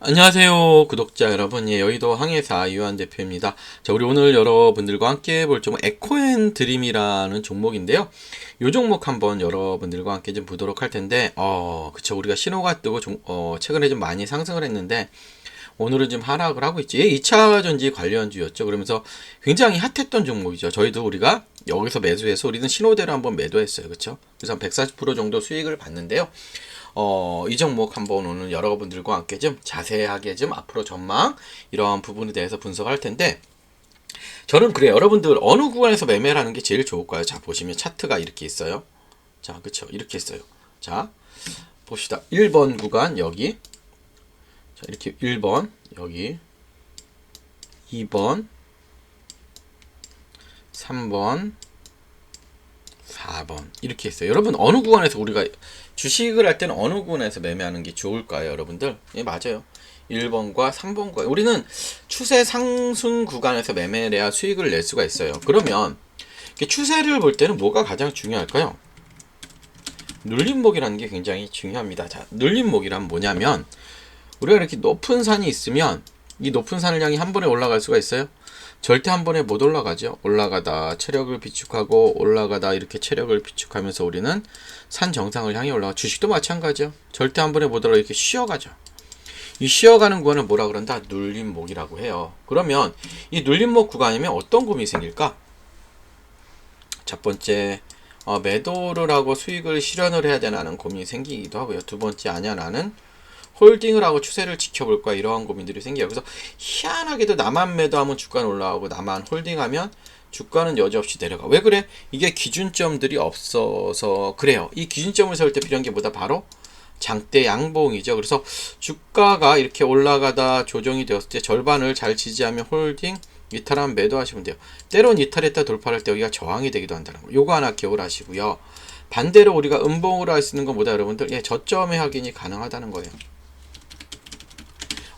안녕하세요 구독자 여러분 예, 여의도 항해사 유한 대표입니다 자 우리 오늘 여러분들과 함께 볼 종목 에코앤 드림이라는 종목인데요 이 종목 한번 여러분들과 함께 좀 보도록 할 텐데 어 그쵸 우리가 신호가 뜨고 종, 어, 최근에 좀 많이 상승을 했는데 오늘은 좀 하락을 하고 있지. 예, 2차 전지 관련주였죠. 그러면서 굉장히 핫했던 종목이죠. 저희도 우리가 여기서 매수해서 우리는 신호대로 한번 매도했어요. 그렇죠? 그래서 140% 정도 수익을 봤는데요. 어, 이 종목 한번 오늘 여러분들과 함께 좀 자세하게 좀 앞으로 전망 이러한 부분에 대해서 분석할 텐데 저는 그래요. 여러분들 어느 구간에서 매매를 하는 게 제일 좋을까요? 자, 보시면 차트가 이렇게 있어요. 자, 그쵸 이렇게 있어요. 자, 봅시다. 1번 구간 여기 자, 이렇게 1번, 여기 2번, 3번, 4번 이렇게 있어요. 여러분 어느 구간에서 우리가 주식을 할 때는 어느 구간에서 매매하는 게 좋을까요, 여러분들? 예, 맞아요. 1번과 3번과 우리는 추세 상승 구간에서 매매를 해야 수익을 낼 수가 있어요. 그러면 추세를 볼 때는 뭐가 가장 중요할까요? 눌림목이라는 게 굉장히 중요합니다. 자, 눌림목이란 뭐냐면 우리가 이렇게 높은 산이 있으면 이 높은 산을 향해 한 번에 올라갈 수가 있어요? 절대 한 번에 못 올라가죠. 올라가다 체력을 비축하고 올라가다 이렇게 체력을 비축하면서 우리는 산 정상을 향해 올라가. 주식도 마찬가지죠. 절대 한 번에 못 올라 이렇게 쉬어가죠. 이 쉬어가는 구간을 뭐라 그런다? 눌림목이라고 해요. 그러면 이 눌림목 구간이면 어떤 고민이 생길까? 첫 번째 어, 매도를 하고 수익을 실현을 해야 되나는 고민이 생기기도 하고요. 두 번째 아니야 나는 홀딩을 하고 추세를 지켜볼까 이러한 고민들이 생겨요. 그래서 희한하게도 나만 매도하면 주가는 올라가고 나만 홀딩하면 주가는 여지없이 내려가. 왜 그래? 이게 기준점들이 없어서 그래요. 이 기준점을 세울 때 필요한 게 뭐다? 바로 장대 양봉이죠. 그래서 주가가 이렇게 올라가다 조정이 되었을 때 절반을 잘 지지하면 홀딩, 이탈하면 매도하시면 돼요. 때론 이탈했다 돌파할 때 여기가 저항이 되기도 한다는 거. 요거 하나 기억하시고요. 반대로 우리가 음봉으로 할 수 있는 건 뭐다 여러분들? 예, 저점의 확인이 가능하다는 거예요.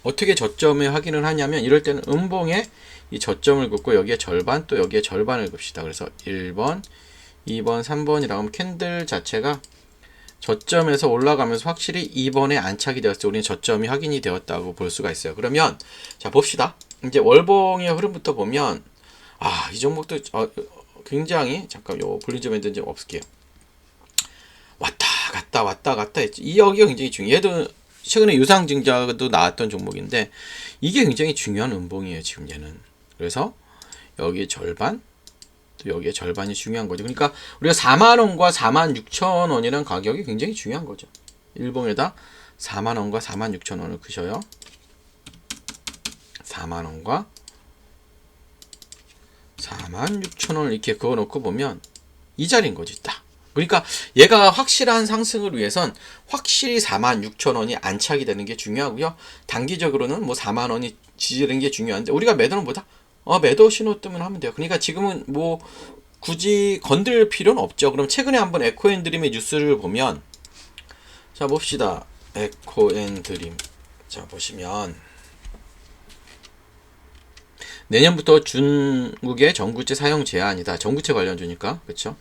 어떻게 저점에 확인을 하냐면 이럴 때는 음봉에 이 저점을 긋고 여기에 절반 또 여기에 절반을 긋시다. 그래서 1번, 2번, 3번이라고 하면 캔들 자체가 저점에서 올라가면서 확실히 2번에 안착이 되었을 때 우리는 저점이 확인이 되었다고 볼 수가 있어요. 그러면 자 봅시다. 이제 월봉의 흐름부터 보면 아 이 종목도 어, 굉장히 잠깐 요 밴드 좀 없을게요. 왔다 갔다 왔다 갔다 했지. 이 여기가 굉장히 중요해. 얘도 최근에 유상 증자도 나왔던 종목인데 이게 굉장히 중요한 음봉이에요 지금 얘는. 그래서 여기에 절반 또 여기에 절반이 중요한 거죠. 그러니까 우리가 4만 원과 4만 6천 원이라는 가격이 굉장히 중요한 거죠. 일봉에다 4만 원과 4만 6천 원을 그셔요. 4만 원과 4만 6천 원을 이렇게 그어놓고 보면 이 자리인 거지 딱 그러니까 얘가 확실한 상승을 위해선 확실히 4만 6천 원이 안착이 되는 게 중요하고요. 단기적으로는 뭐 4만 원이 지지되는 게 중요한데 우리가 매도는 뭐다? 어, 매도 신호 뜨면 하면 돼요. 그러니까 지금은 뭐 굳이 건들 필요는 없죠. 그럼 최근에 한번 에코앤드림의 뉴스를 보면 자 봅시다. 에코앤드림 자 보시면 내년부터 중국의 전구체 사용 제한이다. 전구체 관련주니까 그렇죠?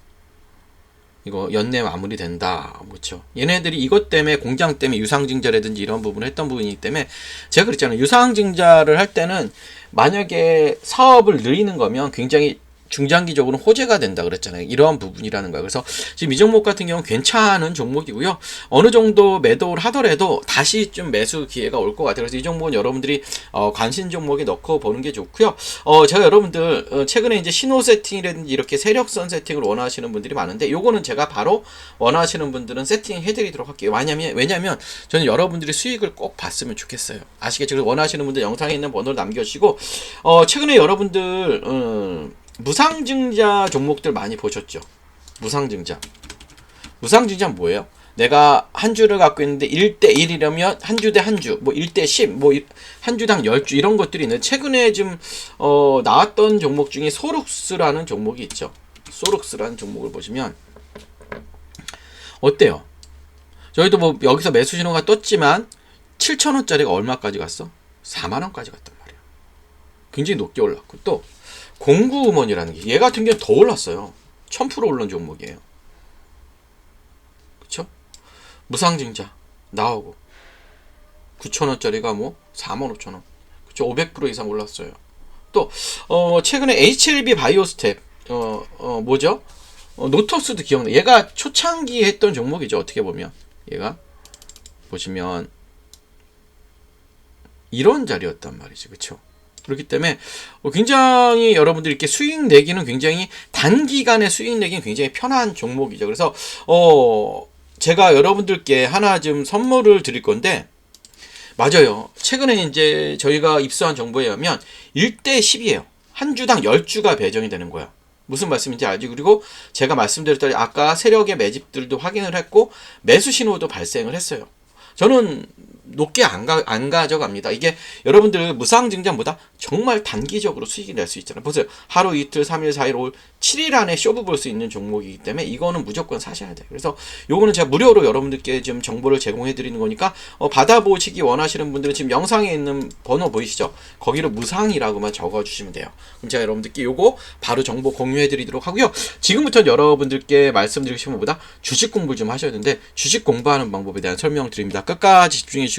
이거 연내 마무리된다. 그렇죠. 얘네들이 이것 때문에 공장 때문에 유상증자라든지 이런 부분을 했던 부분이기 때문에 제가 그랬잖아요. 유상증자를 할 때는 만약에 사업을 늘리는 거면 굉장히 중장기적으로 호재가 된다 그랬잖아요. 이러한 부분이라는 거예요. 그래서 지금 이 종목 같은 경우는 괜찮은 종목이고요. 어느 정도 매도를 하더라도 다시 좀 매수 기회가 올 것 같아요. 그래서 이 종목은 여러분들이 어, 관심 종목에 넣고 보는 게 좋고요. 어, 제가 여러분들 어, 최근에 이제 신호 세팅이라든지 이렇게 세력선 세팅을 원하시는 분들이 많은데 요거는 제가 바로 원하시는 분들은 세팅 해 드리도록 할게요. 왜냐면 왜냐면 저는 여러분들이 수익을 꼭 봤으면 좋겠어요. 아시겠죠? 원하시는 분들 영상에 있는 번호를 남겨 주시고 어, 최근에 여러분들 음, 무상증자 종목들 많이 보셨죠? 무상증자. 무상증자 뭐예요? 내가 한 주를 갖고 있는데 1대 1이려면 한 주 대 한 주, 뭐 1대 10, 뭐 한 주당 10주 이런 것들이 있는 최근에 좀 어, 나왔던 종목 중에 소룩스라는 종목이 있죠. 소룩스라는 종목을 보시면 어때요? 저희도 뭐 여기서 매수 신호가 떴지만 7천원짜리가 얼마까지 갔어? 4만원까지 갔단 말이야. 굉장히 높게 올랐고 또 공구음원이라는 게 얘 같은 경우는 더 올랐어요. 1000% 올른 종목이에요. 그쵸? 무상증자 나오고 9,000원짜리가 뭐 45,000원. 그쵸 500% 이상 올랐어요. 또 어, 최근에 HLB 바이오스텝 어, 어 뭐죠? 어, 노터스도 기억나. 얘가 초창기에 했던 종목이죠. 어떻게 보면 얘가 보시면 이런 자리였단 말이죠. 그쵸 그렇기 때문에 어, 굉장히 여러분들이 이렇게 수익 내기는 굉장히 단기간에 수익 내기는 굉장히 편한 종목이죠. 그래서 어 제가 여러분들께 하나 좀 선물을 드릴 건데 맞아요. 최근에 이제 저희가 입수한 정보에 의하면 1대 10이에요. 한 주당 10주가 배정이 되는 거야. 무슨 말씀인지 알지? 그리고 제가 말씀드렸더니 아까 세력의 매집들도 확인을 했고 매수 신호도 발생을 했어요. 저는 높게 안, 가, 안 가져갑니다. 이게 여러분들 무상증자보다 정말 단기적으로 수익이 낼 수 있잖아요. 보세요. 하루 이틀, 3일, 4일, 5일, 7일 안에 쇼부 볼 수 있는 종목이기 때문에 이거는 무조건 사셔야 돼요. 그래서 요거는 제가 무료로 여러분들께 지금 정보를 제공해 드리는 거니까 어, 받아보시기 원하시는 분들은 지금 영상에 있는 번호 보이시죠? 거기로 무상이라고만 적어 주시면 돼요. 그럼 제가 여러분들께 요거 바로 정보 공유해 드리도록 하고요. 지금부터 여러분들께 말씀드리고 싶은 것보다 주식 공부를 좀 하셔야 되는데 주식 공부하는 방법에 대한 설명 드립니다. 끝까지 집중해 주시고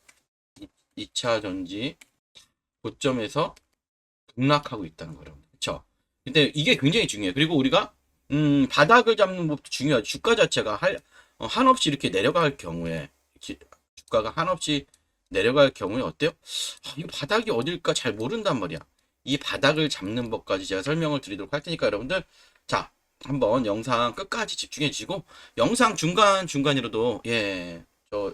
2차 전지 고점에서 급락하고 있다는 거예요. 그렇죠? 근데 이게 굉장히 중요해요. 그리고 우리가 음, 바닥을 잡는 것도 중요하죠. 주가 자체가 할, 어, 한없이 이렇게 내려갈 경우에 기- 주가가 한없이 내려갈 경우에 어때요? 아, 이 바닥이 어딜까 잘 모른단 말이야. 이 바닥을 잡는 법까지 제가 설명을 드리도록 할 테니까 여러분들 자 한번 영상 끝까지 집중해 주시고 영상 중간 중간이라도 예저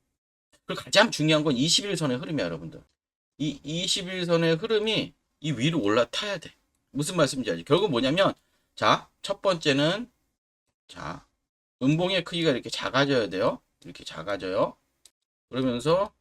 그리고 가장 중요한 건 21선의 흐름이야, 여러분들. 이 21선의 흐름이 이 위로 올라타야 돼. 무슨 말씀인지 알지? 결국 뭐냐면 자, 첫 번째는 자, 음봉의 크기가 이렇게 작아져야 돼요. 이렇게 작아져요. 그러면서